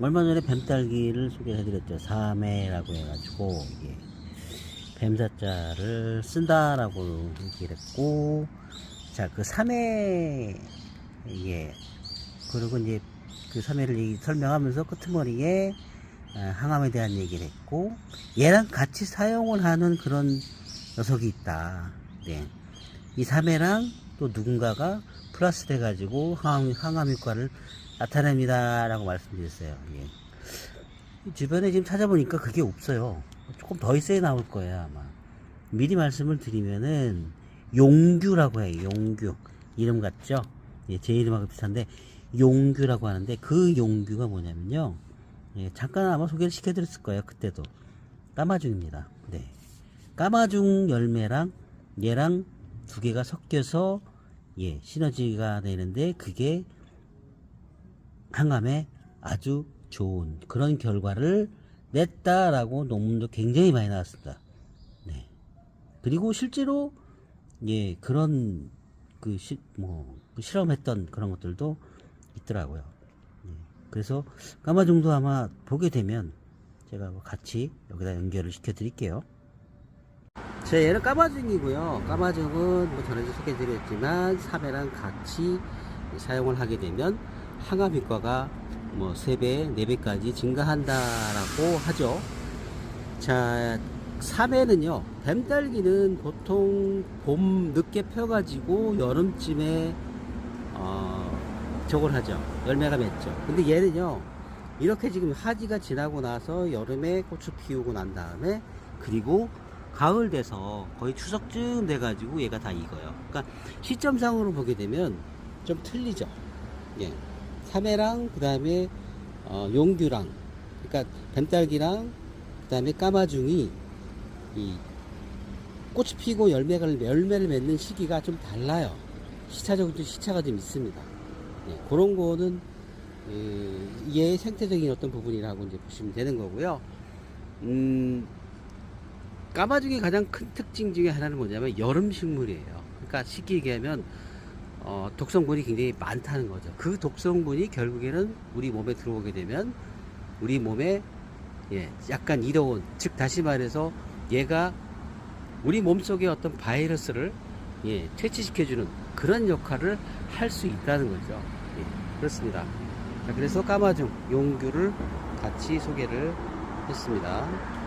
얼마 전에 뱀딸기를 소개해드렸죠. 사매라고 해가지고 이게 뱀사자를 쓴다라고 얘기를 했고 자그 사매 예 그리고 이제 그 사매를 얘기- 설명하면서 끄트머리에 아, 항암에 대한 얘기를 했고 얘랑 같이 사용을 하는 그런 녀석이 있다. 네. 이 사매랑 또 누군가가 플러스 돼가지고 항암, 항암 효과를 나타냅니다 라고 말씀드렸어요. 예. 주변에 지금 찾아보니까 그게 없어요. 조금 더 있어야 나올 거예요 아마. 미리 말씀을 드리면은 용규라고 해요. 용규 이름 같죠? 예, 제 이름하고 비슷한데 용규라고 하는데 그 용규가 뭐냐면요. 예, 잠깐 아마 소개를 시켜드렸을 거예요. 그때도 까마중입니다. 네. 까마중 열매랑 얘랑 두 개가 섞여서 예, 시너지가 되는데 그게 항암에 아주 좋은 그런 결과를 냈다라고 논문도 굉장히 많이 나왔습니다. 네. 그리고 실제로 예, 그런 그 시, 뭐, 그 실험했던 그런 것들도 있더라고요. 예. 그래서 까마중도 아마 보게 되면 제가 뭐 같이 여기다 연결을 시켜 드릴게요. 자, 얘는 까마중이고요. 까마중은 뭐 전에도 소개드렸지만 사배랑 같이 사용을 하게 되면 항암 효과가 뭐 3배, 4배까지 증가한다라고 하죠. 자, 3회는요, 뱀딸기는 보통 봄 늦게 펴가지고 여름쯤에, 어, 저걸 하죠. 열매가 맺죠. 근데 얘는요, 이렇게 지금 하지가 지나고 나서 여름에 고추 피우고 난 다음에, 그리고 가을 돼서 거의 추석쯤 돼가지고 얘가 다 익어요. 그러니까 시점상으로 보게 되면 좀 틀리죠. 예. 3회랑 그 다음에 어, 용규랑 그러니까 뱀딸기랑 그 다음에 까마중이 이 꽃이 피고 열매가 열매를 맺는 시기가 좀 달라요. 시차적으로 좀 시차가 좀 있습니다. 예, 그런 거는 예, 얘의 생태적인 어떤 부분이라고 이제 보시면 되는 거고요. 음, 까마중의 가장 큰 특징 중에 하나는 뭐냐면 여름 식물이에요. 그러니까 쉽게 얘기하면 어, 독성분이 굉장히 많다는 거죠. 그 독성분이 결국에는 우리 몸에 들어오게 되면 우리 몸에 예, 약간 이로운 즉 다시 말해서 얘가 우리 몸속의 어떤 바이러스를 예, 퇴치시켜주는 그런 역할을 할 수 있다는 거죠. 예, 그렇습니다. 자, 그래서 까마중 용규를 같이 소개를 했습니다.